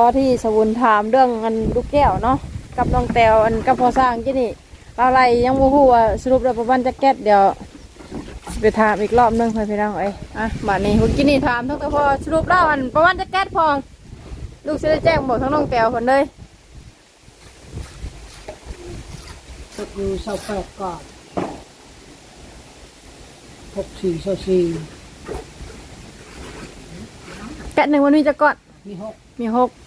อที่สวุนถามเรื่องอันลูกแก้วเนาะกับน้องแตวอันกับพอสร้างที่นี่เราอะไรยังบ่ฮู้ว่าสรุปแล้วประมาณจะแก๊สเดี๋ยวสิไปถามอีกรอบหนึงเพื่อนพี่น้องเอ้ยอะบัดนี้เมื่อกี้นี่ถามทั้งแต่พอสรุปแล้วอันประมาณจะแก๊สพอลูกสิได้แจ้งบอกทั้งน้องแตวคนเลยตกอยู่เสาแปดก่อนหกสี่เสาสี่แก๊สหนึ่งวันนี้จะก่อนมีหกมีหกอืม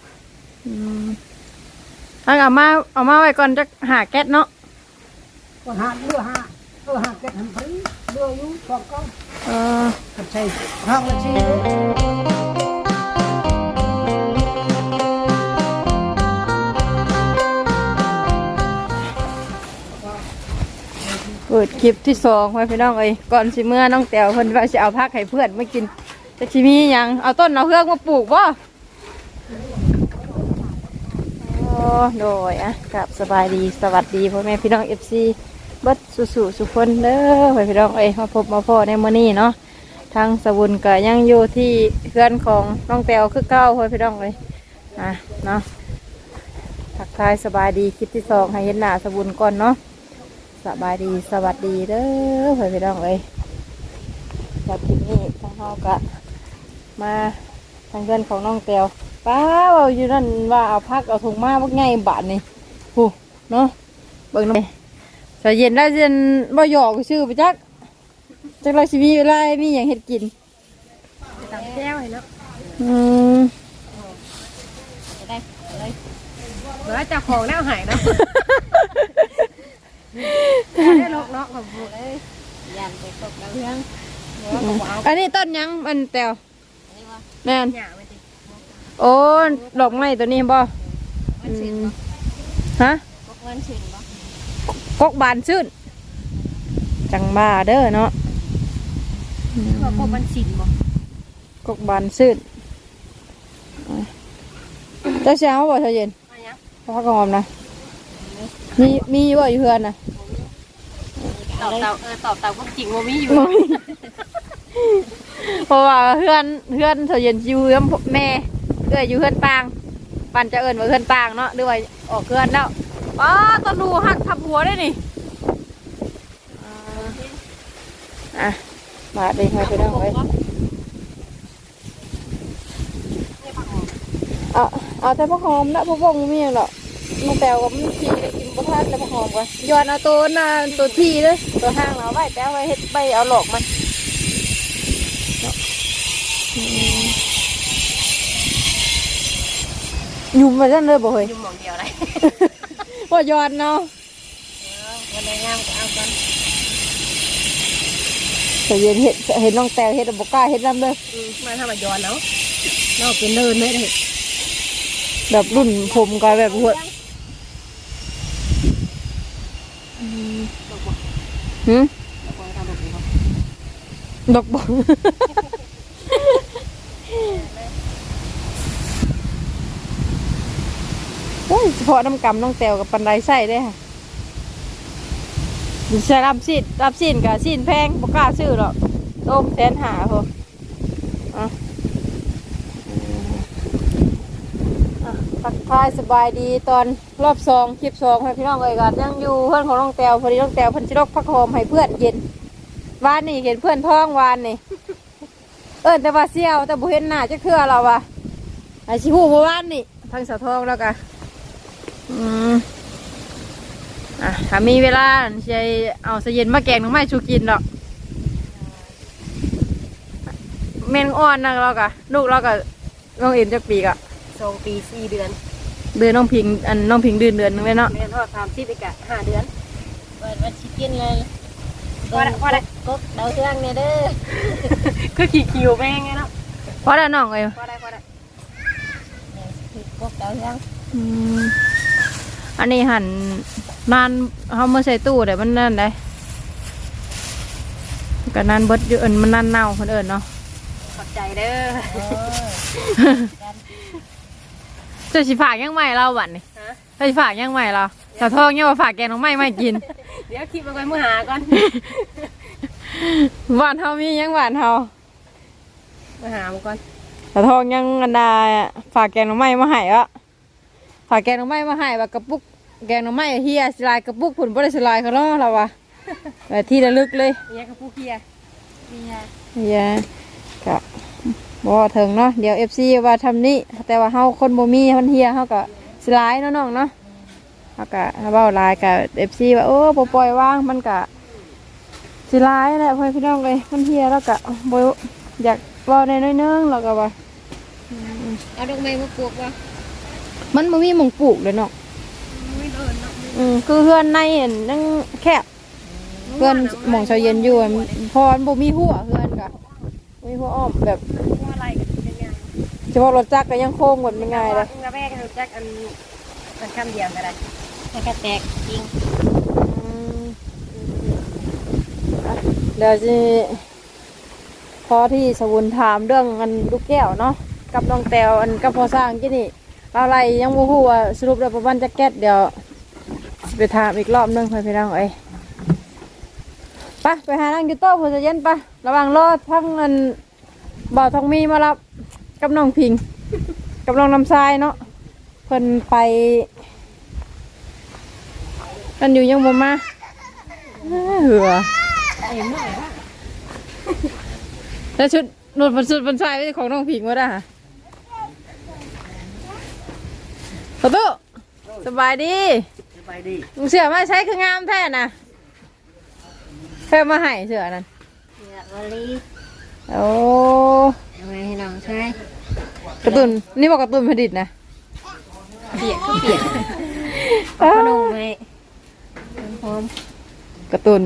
เอาเอามาเอามาไว้ก่อนจะหาแก๊สเนาะก็หาเรือหาเออหาแกทำพรีเรืออยู่สองก้อนเออกับใช้ห้างละสี่เปิดคลิปที่สองไว้พี่น้องเอ้ยก่อนสิเมื่อน้องแต๋วเพิ่นว่าสิเอาพักให้เพื่อนมากินจะชิมีหยังเอาต้นเอาเฮือกมาปลูกบ่ โอ้โดยอะกับสบายดีสวัสดีพ่อแม่พี่น้องเอฟซีบิดสุสุสุคนเด้อพ่อพี่น้องเอ้ยมาพบมาพ่อในมื้อนี้เนาะทางสวุนก็ยังอยู่ที่เพื่อนของน้องแต๋วคือเก้าพ่อพี่น้องเอ้ยอะเนาะทักทายสบายดีคลิปที่สองให้เห็นหน้าสวุนก่อนเนาะสบายดีสวัสดีเด้อพ่อพี่น้องเอ้ยจากที่นี่ทางเฮากะมาทางเพื่อนของน้องเตียว ป้าเอาอยู่นั่นว่าเอาพักเอาถุงมาพวกไงบาทนี่หูเนาะเบิ่งหน่อยจะเย็นได้วเย็นบ่หยอกชื่อไปจักจักเราชีวิตอะไรมีอย่างเห็ดกินตำแก้วเห็นเนาะอืมได้เลยเหมือนเจ้าของแล้วหายเนาะได้ลกเนาะกับบุเอ้ยยันไปตกดาวเรืองเดี๋ยวก็เอาอันนี้ต้นหยังมันแตวอันนี้ว่าแม่นหยาไปติ โอ้ดอกไม้ตัวนี้บ่มันชื่นบ่ฮะพวกมันชื่นบ่กกบานชื่นจังบ้าเด้อเนาะพวกพวกมันชื่นบ่กกบานชื่นอะเจ้าเช้าบ่เธอเย็นมายังพักหอมนะมีมีอยู่บ่อยู่เพื่อนนะตอบเตาเออตอบเตาพวกจริงโมมีอยู่เพราะว่าเพื่อนเพื่อนเธอเย็นอยู่เพื่อนแม่ เอื้อยอยู่เพื่อนปาง ปันจะเอิญว่าเพื่อนปางเนาะหรือว่าออกเพื่อนแล้วป้าตะลูหักทับหัวได้นี่อะมาดีให้ไปนั่งไว้เอาเอาแต่ผักหอมนะพวกพวกมีอย่างหรอกมันแปลว่ามันขี่กินประทานแต่ผักหอมก่อนย้อนเอาตัวน่ะตัวทีเลยตัวห้างเราไว้แต่เอาไว้เฮ็ดใบเอาหลอกมัน ยุ่มมาจังเลยบ่เฮ้ยอยู่หมองเดียวเลยว่าย้อนเนาะวันไหนงามก็เอากันแต่เย็นเห็ดเห็นน้องแตวเห็ดบกล้าเห็ดน้ำเลยมาทำมาย้อนเนาะเราเป็นเดินไม่ได้แบบรุ่นผมก็แบบหัวหืมดอกบงโอ้ยเฉพาะน้ำกำน้องแตวกับปันไดใส่ได้ค่ะใช้รับซีนรับซีนกับซีนแพงบ่กล้าซื้อหรอกต้มแสนหาพออะอะทักทายสบายดีตอนรอบสองคลิปสองให้พี่น้องเอ่ยกันยังอยู่เพื่อนของน้องแตวพอดีน้องแตวเพันชิลกพักโฮมให้เพื่อนเย็นวานนี่เห็นเพื่อนท้องวานนี่ เออแต่ว่าเสี่ยวแต่บุเห็นหน้าจะคือเราวะไอชิฮูบวานนี่ทางสาวทองแล้วกัน อืมอะถ้ามีเวลาจะเอาเสยเย็นมาแกงหน้องไม้ชูกินดอกเมนอ่อนนะเรากะลูกเรากะน้องเอ็นจะปีกะสองปีสี่เดือนเดือนน้องพิงอันน้องพิงเดือนเดือนหนึงเลยเนาะเดือนทอดสามสิบอีกอะห้าเดือนเปิดวันชิคกินเลยพอได้พอได้กบดาวเทืองเนี่ยเด้อคือขี่คิวแม่งไงเนาะพอได้น้องเลยพอได้พอได้กบดาวเทืองอืม อันนี้หันนานเขามาใส่ตู้เดี๋ยวมันนั่นได้ก็นานเบิดอยู่เอินมันนานเน่าคนเอินเนาะขอบใจเด้อเจะสิฝากยังใหม่เราบัดนี่ฮะเจะสิฝากยังใหม่เราแต่ทองยังว่าฝากแกงน้องไม่ไม่กิน เดี๋ยวคลิปมันไปมือหาก่อนหวานเฮามียังหวานเฮามือหามันก่อนตาทองยังอันดาฝากแกงหน่อไม้มาให้อะฝากแกงหน่อไม้มาให้ว่ากระปุก แกงหน่อไม้เฮียสลายกระปุกผุนบ่ได้สลายเขาเนาะเราว่ะแบบที่ระลึกเลยเฮียกับผู้เฮียเฮียเฮียกะบ่ถึงเนาะเดี๋ยว FC ว่าทำนี่แต่ว่าเฮาคนบ่มีคนเฮียเฮาก็สลายเนาะน้องเนาะเฮาก็เฮาเว้าหลายกับ FC ว่าโอ้บ่ปล่อยว่างมันก็สิหลายแหละพ่อพี่น้องเอ้ยมันเฮียแล้วก็บ่อยากเว้าได้น้อยนึงแล้วก็ว่าเอาดอกไม้มาปลูกวะมันบ่มีหมองปลูกเลยเนาะ ไม่เดินเนาะ อืมคือเฮือนในเห็นนั่งแคบเฮือนหมองชาวเย็นอยู่อะพอมันบ่มีหัวเฮือนกะมีหัวอ้อมแบบว่าอะไรกันเป็นยังเฉพาะรถจักรก็ยังโค้งแบบไม่ง่ายเลยกระแม่กันจักอันอันคำเดียวก็ได้แล้วก็แตกจริงอืมอะเดี๋ยวจะพอที่สวุนถามเรื่องอันลูกแก้วเนาะกับน้องแตวอันกับพอสร้างที่นี่เราอะไรยังบ่ฮู้ว่าสรุปแล้วประมาณจะแก๊สเดี๋ยวสิ ไปถามอีกรอบนึงเพื่อนพี่น้องเอ้ยไปไปหานั่งยูโต๊ะผู้จะเย็นไประหว่างรอทั้งอันบ่าวทองมีมารับกับน้องพิง กับน้องน้ำทรายเนาะเพิ่นไปกันอยู่ยังบ่มาเออเหือเอ็มหน่อยว่าแล้วชุดนวดบนสุดบนทรายของน้องพิงวะด่ะประตูสบายดี ไปดีลุงเสือมาใช้คืองามแท้น่ะเพิ่มมาให้เสือนั่นเฮียวลีโอ้เอาไว้ให้น้องใช่กระตุนนี่บอกกระตุนผดิตนะเปียกเปียกเอาขนมให้หอมกระตุน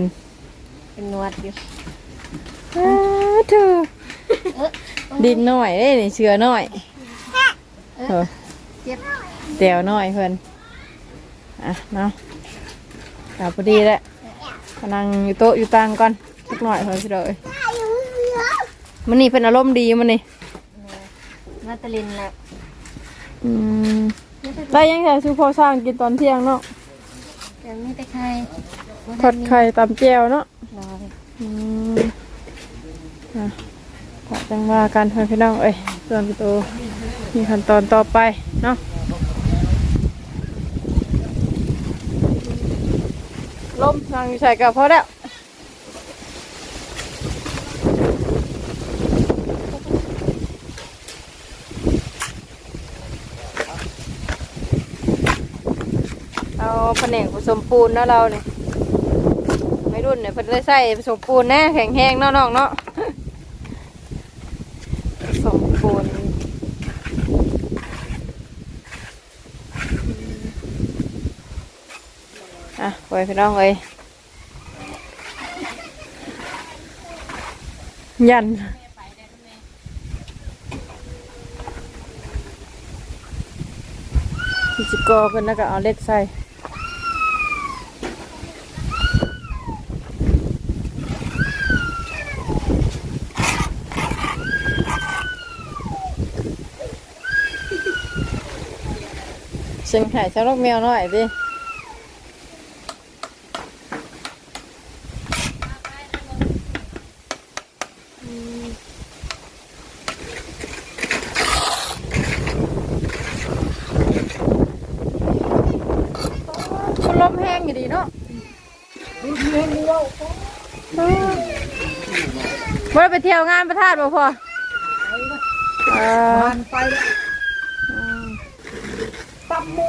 เป็นนวดอยู่อ้าวเธอดินหน่อยเด้นี่เชือหน่อยเออเจ็บเตียวหน่อยเพื่อน อะเนาะกลับพอดีแล้วกำลังอยู่โต๊ะอยู่ตังก่อนสักหน่อยเพื่อนพี่เลยมันนี่เป็นอารมณ์ดีมันนี่นาตาลินแล้วอืมได้ยังไงซื้อพอสร้างกินตอนเที่ยงเนาะแต่มีแต่ไข่ทอดไข่ตำแจ่วเนาะนอนอืมอะขอจังว่าการเพื่อนพี่น้องเอ้ยส่วนประตูมีขั้นตอนต่อไปเนาะ ลมทางใส่กับพอแล้วเอาแผนกผสมปูนนาะเราเนี่ยไม่รุ่นเนี่ยเพิ่นได้ใส่ผสมปูนนะแข็งแห้งเนาะน้องเนาะ ผสมปูน อะไปพี่น้องเอ้ยยันที่จิกอกันแล้วก็เอาเล็กใส่เชิงไห่ชาลกแมวหน่อยดิคุณลมแห้งอยู่ดีเนาะ ดูเลี้ยงเลี้ยว ว่าไปเที่ยวงานประทาดบ่พอเออผ่านไปแล้วตำมู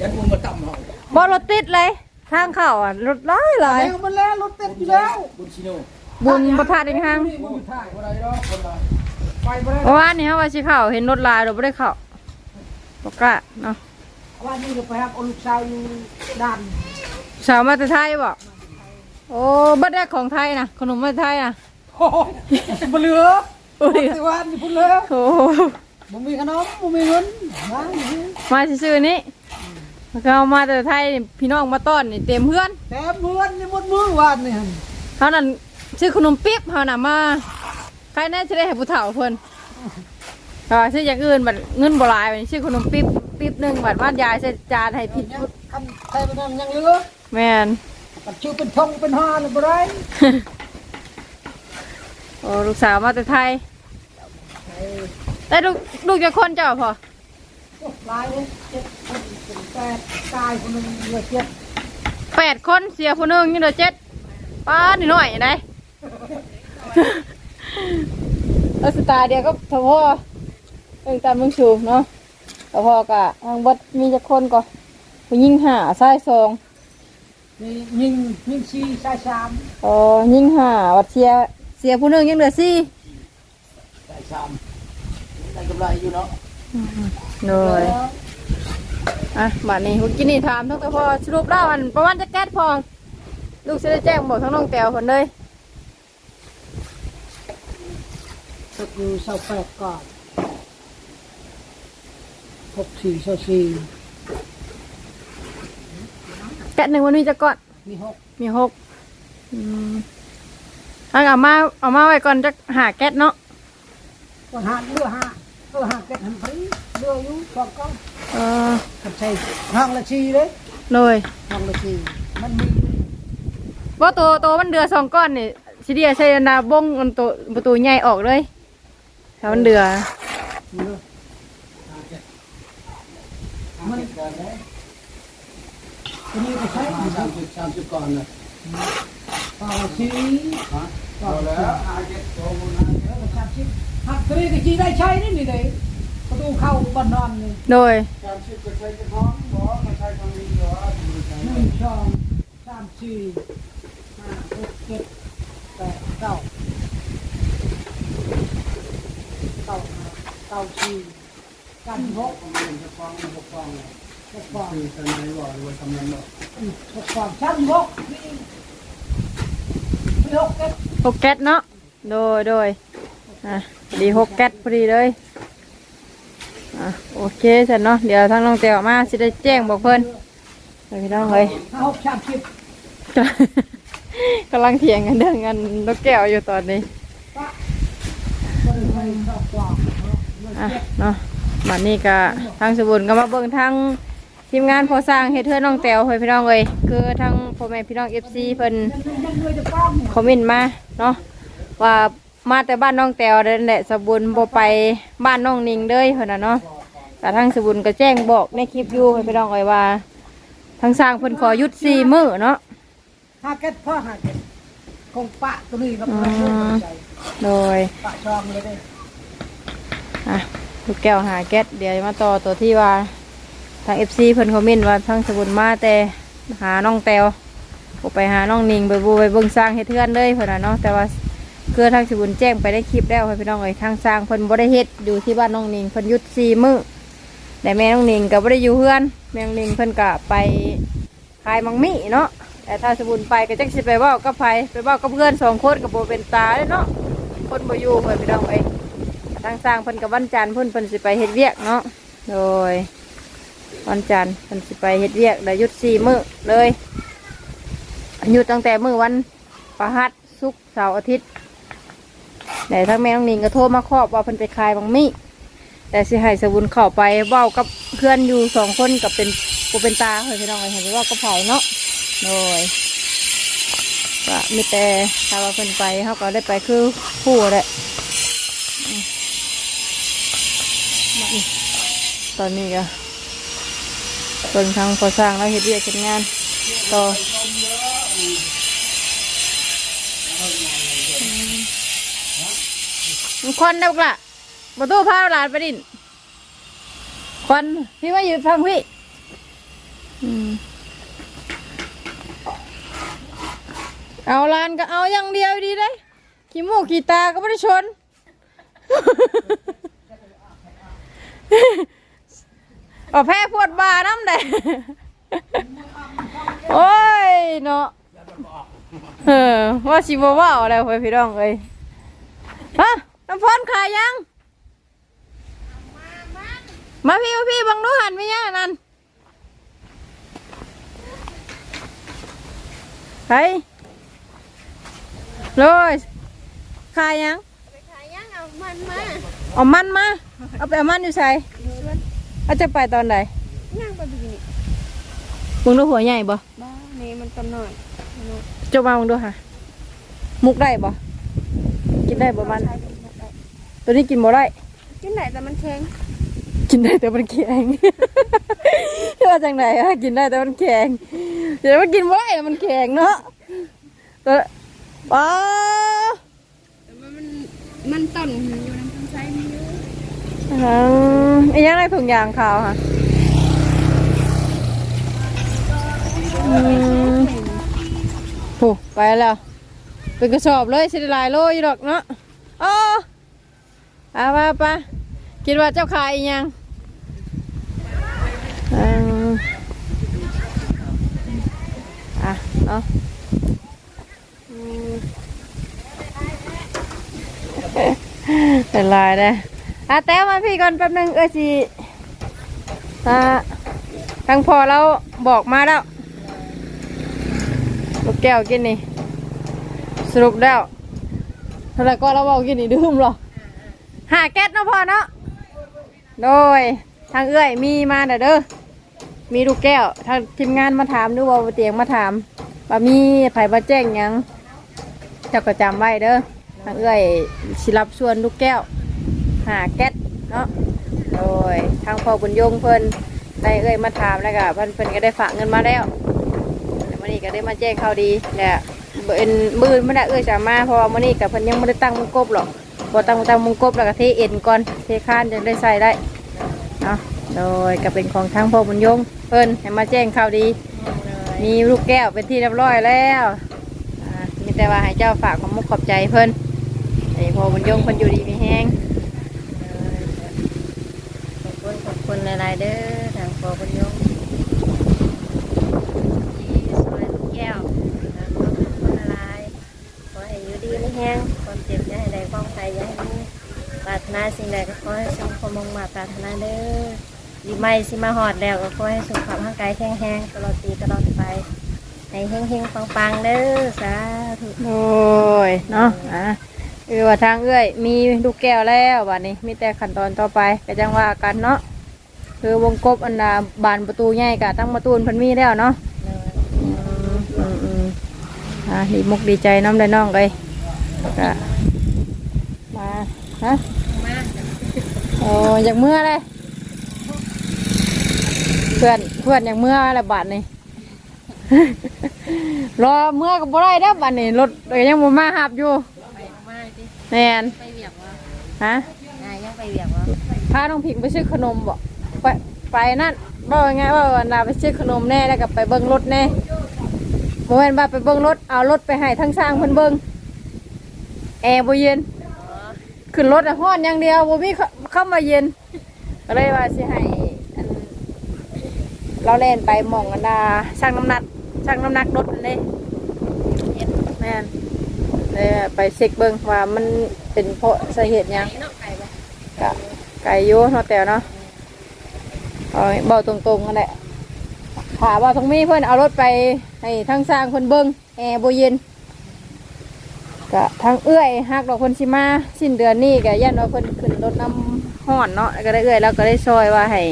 ยันมึงมาตำเหรอบ่รถติดเลยทางเข้าอะรถหลายหลายเร็วมาแล้วรถเต็มอยู่แล้วบุญชิโนบุญประทาดอีกทางนี่มึงถ่ายอะไรเนาะคนละไปไปแล้วเพราะว่านี่ฮะว่าสิเข้าเห็นรถหลายเราบ่ได้เข้าบ่กล้าเนาะวันนี้เราไปครับเอาลูกชายอยู่ด้านสาวมาแต่ไทยบ่ โอ้บัดแรกของไทยนะขนมมาแต่ไทยนะโอ้ยบ่เหลือโอ้ยสิวันนี่พุ่นเลยโอ้โหบ่มีขนมบ่มีเงินมาอยู่นี่มาซื่อๆนี่เขาเอามาแต่ไทยนี่พี่น้องมาต้อนนี่เต็มเพื่อนแต่เมื่อนนี่หมดมือวานนี่หั่นเขานั่นชื่อขนมปิ๊บเขาน่ะมาใครแน่จะได้ให้ผู้เฒ่าเพิ่นก็ชื่ออย่างอื่นบัดเงินบ่หลายบัดนี้ชื่อขนมปิ๊บปิ๊บหนึงบัดว่านยายใส่จานให้ผิดคันใส่ไปนั่นยังเหลือแม่น ปัดชื่อเป็นทงเป็นห้าเลยบ่ได้โอ้ลูกสาวมาแต่ไทยได้ลูกลูกจะคนเจ้าพอลายเลยเจ็ดคนเป็นแปดกายคนหนึงเหลือเจ็ดแปดคนเสียผู้หนึงนี่เหลือเจ็ดป้าหน่อยๆได้เอาสไตล์เดียวก็พอพ่อเองตามมึงชูเนาะพอพ่อกะทางบัดมีจะคนก็ผู้ยิงหาใส่ซองนี่ ยิงยิงชีชายสามอ๋อยิงหาวัดเสียเสียผู้หนึงยังเหลือสี่ชายสามได้กำไรอยู่เนาะเลยอะบัดนี้คุณกินนี่ถามทั้งแต่พอสรุปแล้วอันประมาณจะแก๊สพอลูกจะได้แจ้งบอกทั้งน้องแตวคนเลยสักอยู่เสาแปดก่อนหกสี่เสาสี่ แก๊สหนึ่งมันมีจะก่อน มีหกมีหกอืมถ้าเอามาเอามาไว้ก่อนจะหาแก๊สเนาะก็หาเรือห้าเออห้าเก็ดหันพรีเรืออยู่สองก้อนเออกับใช่ห้างละชีเลยเลยห้างละชีมันมีว่าตัวตัวมันเดือสองก้อนนี่สิเดียใช้นาบงมันตัวประตูใหญ่ออกเลยถ้ามันเดือ เรือมัน อันนี้ก็ใช้สามสิบสามสิบก่อนนะต่อละชีฮะเอแล้วอาเจ็ดโตมันนะแล้วก็สามสิบหักตรีก็ชีได้ใช้นี่นี่เลยประตูเข้าบ้านนอนนี่โดยสามสิบก็ใช้กระท้องบอมาใช้ทางนี้เหรอหนึ่งสองสามสี่ห้าหกเจ็ดแปดเก้าเก้าเก้าสี่ก้าหกผมเรียนจะฟังจะฟังหกสอง คือทนายบอกหรือว่าทำนั้นบอกหกสองชั้นหกนี่นี่หกเจ็ดหกแก๊สเนาะ โดยโดยอะดีหกแก๊สพอดีเลย อะโอเคเสร็จเนาะ เดี๋ยวทางน้องแตวมาสิได้แจ้งบอกเพิ่นไปพี่น้องเลย ห้าหกสามสิบกำลังเถียงกันเรื่องเงินนกแก้วอยู่ตอนนี้บริเวณรอบกว่าเนาะอะเนาะบัดนี้ก็ทางสบุญก็มาเบิ่งทาง ทีมงานพอสร้างเฮ็ดเทือนน้องแตวเฮ้ยพี่น้องเอ้ยคือทางพ่อแม่พี่น้อง FC เพิ่นยังยังเลยจะป้องเนี่ยคอมเมนต์มาเนาะว่ามาแต่บ้านน้องแตวเด้นแหละสบุญบ่ไปบ้านน้องนิงเลยเพิ่นน่ะเนาะแต่ทางสบุญก็แจ้งบอกในคลิปอยู่ให้พี่น้องเอ้ยว่าทางสร้างเพิ่นขอหยุด4มื้อเนาะห้าเก็ดพ่อห้าเก็ดคงปะตัวนี้กับอืเรามใจโดยปะชองเลยเด้อะลูกแก้วหาแก๊สเดี๋ยวมาต่อตัวที่ว่า ทางเอฟซีเพิ่นคอมเมนต์ว่าทางสบุญมาแต่หาน้องแตวบ่ไปหาน้องนิงไปบูไปเบิ่งสร้างเฮ็ดเทือนเลยเพิ่นน่ะเนาะแต่ว่าคือทางสบุญแจ้งไปได้คลิปแล้วให้พี่น้องเอ้ยทางสร้างเพิ่นบ่ได้เฮ็ดอยู่ที่บ้านน้องนิงเพิ่นหยุด4มื้อแต่แม่น้องนิงก็บ่ได้อยู่เฮือนแม่น้องนิงเพิ่นก็ไปขายมังมี่เนาะแต่ถ้าสบุญไปก็จักสิไปเว้ากับไผไปเว้ากับเพื่อนสองคนก็บ่เป็นตาเลยเนาะคนบ่อยู่เพิ่นพี่น้องเอ้ยทางสร้างเพิ่นกับวันจันทร์เพิ่นเพิ่นสิไปเฮ็ดเวียกเนาะโดย วันจันทร์เพิ่นสิไปเฮ็ดเวียกได้หยุดสี่มื้อเลยหยุดตั้งแต่มื้อวันประหัสศุกร์เสาร์อาทิตย์แต่ทั้งแม่น้องนิงก็โทรมาครอบว่าเพิ่นไปคายบางมี่แต่สิให้สบุญเข้าไปเว้ากับเพื่อนอยู่สองคนกับเป็นกูเป็นตาเฮ้ยพี่น้องเอ้ยเห็นว่าก็เผาเนาะโดยก็มีแต่ถ้าว่าเพิ่นไปเขาก็ได้ไปคือคู่แหละตอนนี้ก็ เปิงทางก่อสร้างแล้วเฮ็ดเวียกเฮ็ดงานต่ออืมมีควันได้ปะล่ะประตูพาหลานไปดินควันพี่มาอยู่ฟังพี่อืมเอาหลานก็เอาอย่างเดียวดีเลยขี้มูกขี้ตาก็ไม่ได้ชน เอาแพ้ปวดบาน้ำได้โอ้ยเนาะเออว่าสิบว่าอะไรไปพี่น้องเอ้ยฮะน้ำพรขายยัง มาพี่มาพี่บังดูหันไม่ยังนั่นไปเลยขายยังไปขายย่างเอามันมา เอามันมา เอาไปเอามันอยู่ใส่เอาจะไปตอนไหนย่างไปบิกินี่มึงดูหัวใหญ่บ่บ้านี่มันตำหน่อยจบมามึงดูค่ะ มุกได้บ่กินได้บ่มัน ตัวนี้กินบ่ได้บกินไหนแต่มันแข็ง กินได้แต่มันแข็งว่าจังไหนอะกินได้แต่มันแข็งเดี๋ยวมันกินไว้มันแข็งเนาะเออป้าแต่ว่ามันมันต้นหิวน้ำต้นไทรมีอยู่ อืมอีหยังไรถุงยางขาวค่ะอืมโอ้ไปแล้ว เป็นกระสอบเลยสิหลายโลอยู่ดอกเนาะอ๋อเอาไปไปคิดว่าเจ้าขายอีหยังอืมอะเนาะอืมเป็นลายได้ อะแต้วมาพี่ก่อนแป๊บหนึงเอ้ยสิอ่าทางพอเราบอกมาแล้วลูกแก้วกินนี่ สรุปแล้วเท่าไรก็เราบอกกินนี่ดื่มหรอหาแก๊สเนาะพอเนาะโดยทางเอื้อยมีมาเด้อเด้อมีลูกแก้วทางทีมงานมาถามดูว่าเตียงมาถามว่ามีไผมาแจ้งยังเจ้าก็จำไว้เด้อทางเอื้อยสิรับส่วนลูกแก้ว หาแก๊สเนาะโดยทางพ่อบุญยงเพิ่นได้เอื้อยมาถามแล้วก็เพิ่นเพิ่นก็ได้ฝากเงินมาแล้วมื่อนี้ก็ได้มาแจ้งข่าวดีแหละเป็นมือไม่ได้เอ้ยจะมาเพราะว่ามื่อนี้กับเพิ่นยังไม่ได้ตั้งมุงกบหรอกพอตั้งตั้งมุงกบแล้วก็เทเอ็นก่อนเทข้านจะได้ใส่ได้เนาะโดยก็เป็นของทางพ่อบุญยงเพิ่นให้มาแจ้งข่าวดี มีลูกแก้วเป็นที่เรียบร้อยแล้วอ่ามีแต่ว่าให้เจ้าฝากความมุกขอบใจเพิ่นไอ้พ่อบุญยงเพิ่นอยู่ดีมีแห้ง ขอบ คุณขอบคุณหลายๆเด้อทางพอบุญยงที่ซอยลูกแก้วแล้วก็ขอบคุณหลายขอให้อยู่ดีไม่แห้งความเจ็บอย่าให้ใดความใครอย่าให้มีปรารถนาสิ่งใดก็ขอให้สมความมุ่งมาปรารถนาเด้อดีไม่สิมาหอดแล้วก็ขอให้สุขภาพร่างกายแข็งแรงตลอดปีตลอดไปให้เฮงๆปังๆเด้อสาธุโอ้ยเนาะอะคือว่าทางเอื้อย มีลูกแก้วแล้วบัดนี้ มีแต่ขั้นตอนต่อไปก็จังว่ากันเนาะ คือวงกบอันดาบานประตูใหญ่กะตั้งประตูนเพันมีแล้วเนาะอืมอืมอืมอะดีมุกดีใจน้ำได้น้องเลยก็มาฮะโอ้อยากเมื่อเลยเพื่อนเพื่อนอยากเมื่ออะไรบาทนี่ รอเมื่อก็บ่ได้เด้อบัดนี้รถก็ยังบ่มาหับอยู่ไปมาดิแม่นไปเวียกวะฮะนายยังไปเวียกวะพาน้องพิงไปซื้อขนมบ่ ไปไปนั่นบ่ว่าไงว่าวันลาไปซื้อขนมแน่แล้วก็ไปเบิ่งรถแน่บ่แม่นว่าไปเบิ่งรถเอารถไปให้ทั้งสร้างเพิ่นเบิ่งแอร์บ่เย็นขึ้นรถอะฮ้อนอย่างเดียวบ่มีเข้าเข้ามาเย็นก็เลยว่าสิให้อันเราเล่นไปหม่องกันดาชั่งน้ำหนักชั่งน้ำหนักรถนั่นเด้เย็นแม่นเลยไปเช็คเบิ่งว่ามันเป็นเพราะสาเหตุหยังไก่เนาะไก่ปะกะไก่อยูเนาะแต่เนาะ เอาเบาตรงๆกันแหละถามว่าตรงนี้เพื่อนเอารถไปให้ทั้งสร้างคนเบิ้งแอร์โบเย็นกะทั้งเอื้อยหักดอกคนชิมาสิ้นเดือนนี้กะยันว่าเพิ่นขึ้นรถน้ำห่อนเนาะก็ได้เอื้อยแล้วก็ได้ซอยว่าให้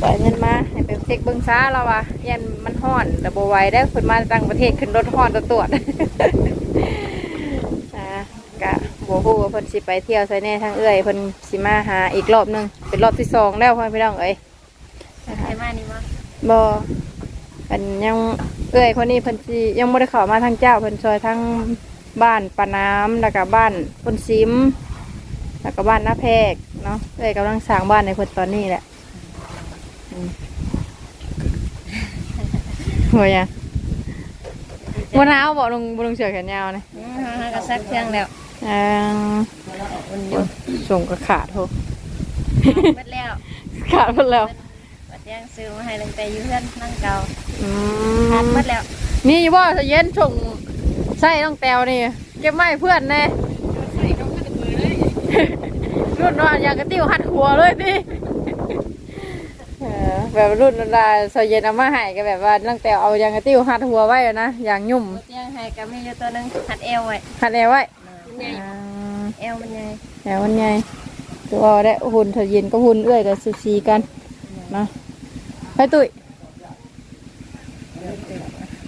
ปล่อยเงินมาให้ไปเช็คเบิ้งซ้าแล้วว่ายันมันห่อนแต่โบไวได้อเพิ่นมาต่างประเทศขึ้นรถห่อนตรวจอ่ากะบัวฮู้ว่าเพิ่นสิไปเที่ยวไซแน่ทางเอื้อยเพิ่นสิมาหาอีกรอบหนึงเป็นรอบที่สองแล้วพ่อพี่น้องเอ้ย บ่เพิ่นยังเอื้อยคนนี้เพิ่นสิยังบ่ได้เข้ามาทางเจ้าเพิ่นซอยทางบ้านปาน้ำแล้วก็บ้านคนซิมแล้วก็บ้านนาแพกเนาะเอื้อยกำลังสร้างบ้านในเพิ่นตอนนี้แหละอืมหัวยังบ่หนาวบ่ลงบ่ลงเสื้อแขนยาวนี่อืมฮะก็ซักเครื่องแล้วอ่ามันอยู่ส่งกระขาดโทหมดแล้วขาดหมดแล้ว ปัดยังซื้อมาให้ตั้งแต่อยู่เพื่อนนั่งเก่าอืขาดมหมดแล้วนี่ว่าจะเย็นส่งใส่ต้องแตวนี่เก็บไม้เพื่อนแน่รุ่นว่าอยากกระติ้วหัดหัวเลยพี่เออแบบรุ่นเวลาใส่เย็นเอามาให้ก็แบบว่าตั้งแต่เอายางกระติ้วหัดหัวไว้อะนะอย่างยุ่มปัดยังให้ก็มีอยู่ตัวหนึงหัดเอวไว้หัดแอวไว้ใหญ่อ่าเอวมันใหญ่แอวมันใหญ่ตัวได้หุ่นถ้าเย็นก็หุ่นเอื้อยกับซูซีกันเนาะ ไปตุ้ย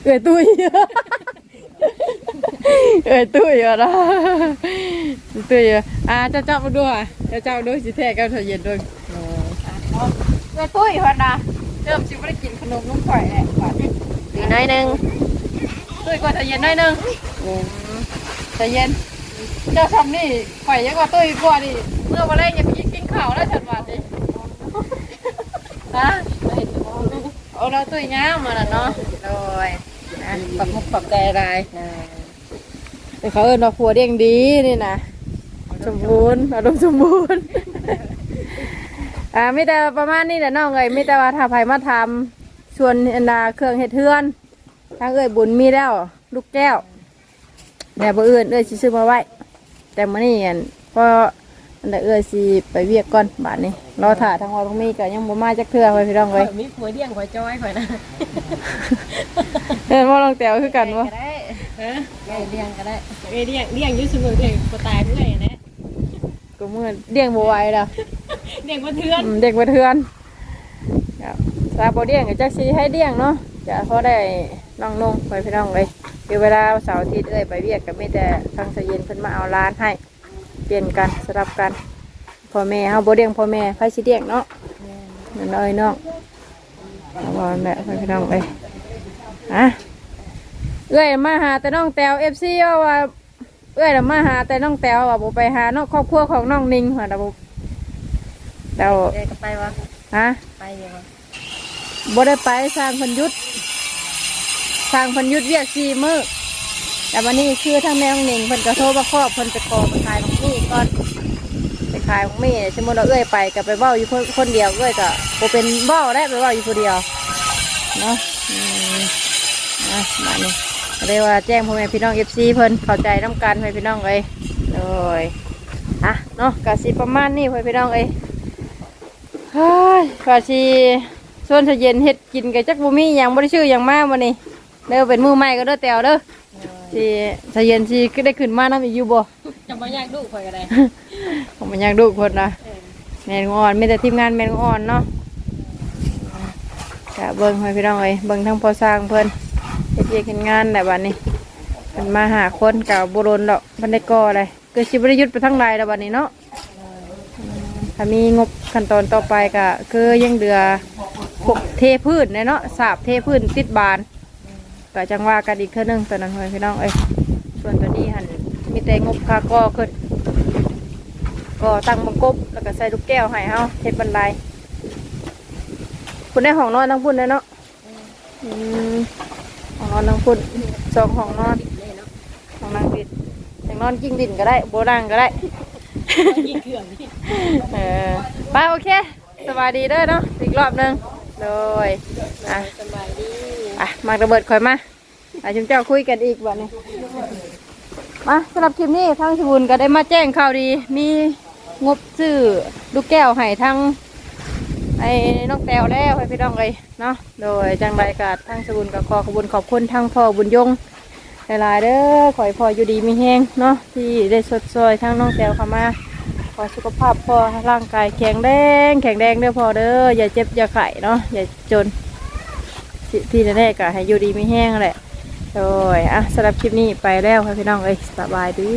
เอื้อยตุ้ยเอ้ยตุ้ยอะนะตุ้ยอ่าเจ้าเจ้ามาดูอะเจ้าเจ้าดูสิแท้ก็เธอเย็นด้วยเออตุ้ยพันนะเริ่มชิไม่ได้กินขนมนุ่มข่อยแหละหวานอีกน้อยหนึงตุ้ยก็จะเย็นหน่อยนึงจะเย็นเจ้าทำนี่ข่อยยังกว่าตุ้ยกว่าดิเมื่อวันแรกยังไปกินข้าวแล้วฉันว่าดิฮะ เอาเราตุ้ยง้ามมาแล้วเนาะโดยนะปักมุกปักใจอะไรแต่เขาเอินว่าผัวเลี้ยงดีนี่นะสมบูรณ์อารมณ์สมบูรณ์อ่าไม่แต่ประมาณนี้แหละน้องเอ้ยไม่แต่ว่าถ้าไผมาทำชวนอันดาเครื่องเฮ็ดเทือนทางเอ้ยบุญมีแล้วลูกแก้วแต่บ่อื่นเอ้ยสิซื้อมาไว้ แต่มื้อนี้อันพอ อันใดเอ้ยสิไปเวียกก่อนบาดนี้รอถ่าทางว่าต้องมีก็ยังบ่มาจักเทื่อไว้พี่น้องเอ้ยมีผัวเลี้ยงผัวจ้อยข่อยนะเอิ้นว่าลองแตวคือกันบ่ก็ได้ฮะไก่เลี้ยงก็ได้ไก่เลี้ยงเลี้ยงอยู่เสมอเลยบ่ตายเมื่อยนะก็มื้อเลี้ยงบ่ไหวแล้วเลี้ยงบ่เทื่อนอืมเด็กมาเทือนครับซาโบเดียงกับจักซีให้เดียงเนาะจะพอได้น้องนงไปพี่น้องเลยคือเวลาเสาร์อาทิตย์เอ้ยไปเวียกก็มีแต่ทางสะเย็นเพิ่นมาเอาร้านให้เปลี่ยนกันสลับกันพ่อแม่เฮาบ่เลี้ยงพ่อแม่ไผสิเลี้ยงเนาะนั่นเอ้ยน้องเอาว่านั่นแหละพี่น้องเอ้ยอะเอ้ยมาหาแต่น้องแตว FC ว่าว่าเอ้ยน่ะมาหาแต่น้องแตวว่าบ่ไปหาน้องครอบครัวของน้องนิงว่าน่ะบ่แตวเดี๋ยวก็ไปวะฮะไปเดี๋ยววะบ่ได้ไปสร้างเพันยุทธสร้างเพันยุทธเวียกสี่มื้อแต่วันนี้คือทางแม่ของหนิงเพิ่นก็โทรมาครอบเพิ่นจะขอไปขายของมี่ ก่อนไปขายของมี่สมมติเราเอื้อยไปก็ไปเบ้าอยู่คนคนเดียวเอื้อยก็บ่เป็นเบ้าได้ไปเบ้าอยู่คนเดียวเนาะมนะมานี่ก็เลยว่าแจ้งพ่อแม่พี่น้อง FC เพิ่นเข้าใจน้ำกันพ่อพี่น้องเอ้ยเลยอะเนาะก็สิประมาณนี้พ่อพี่น้องเอ้ยเฮ้ยก็สิส่วนเย็นเฮ็ดกินกับจักบุมีหยังบ่ได้ชื่อยังมากวันนี้เด้อเป็นมือใหม่ก็เด้อแตวเด้อ สิถ้าเย็นสิก็ได้ขึ้นมานํอีกอยู่บ่จะมาอยากดูข่อยก็ได้ผมมันอยากดูคนนะแม่นงอ่อนมีแต่ทีมงานแม่นงอ่อนเนาะกะเบิ่งให้พี่น้องเอ้ยเบิ่งทั้งพอสร้างเพิ่นเฮ็ดเวียกเฮ็ดงานแต่บัดนี้เพิ่นมาหาคนกะบ่โดนดอกเพิ่นได้ก่อเลยคือสิบ่ได้หยุดไปทางใดแล้วบัดนี้เนาะอืมถ้ามีงบขั้นตอนต่อไปก็คือยังเดือพวกเทพื้นเนี่ยเนาะสาบเทพื้นติดบาน ก็จังว่ากันอีกเท่านึงตอนนั้นเฮ้ยพี่น้องเอ้ยส่วนตัวนี้หันมีแต่งบค่าก่อขึ้นก็ตั้งบังกบแล้วก็ใส่ลูกแก้วให้เฮาเฮ็ดบันไดคุณได้ห้องนอนทั้งพุ่นเลยเนาะห้องนอนทั้งพุ่นสองห้องนอนห้องนั่งดินอย่างนอนกิ้งดินก็ได้โบนั่งก็ได้เออไปโอเค สบายดีเด้อเนาะอีกรอบนึงโดยอะสบายดี อะมากระเบิดคอยมาอะชุมเจ้าคุยกันอีกวันนี้มาสำหรับคลิปนี้ทางสบุญก็ได้มาแจ้งข่าวดี มีงบซื้อลูกแก้วให้ทางไอ้น้องแตวแล้วให้พี่น้องเลยเนาะโดยจังไรกับทางสบุญกับขอขบุญขอบคุณทางพ่อบุญยงหลายๆเด้อขอให้พ่ออยู่ดีมีแห้งเนาะที่ได้สดซอยทางน้องแตวเข้ามาขอสุขภาพพ่อร่างกายแข็งแรงแข็งแรงเด้อพ่อเด้ออย่าเจ็บอย่าไข้เนาะอย่าจน ที่ที่แน่ๆก็ให้อยู่ดีไม่แห้งแหละโดยอะสำหรับคลิปนี้ไปแล้วค่ะพี่น้องเอ้ยสบายดี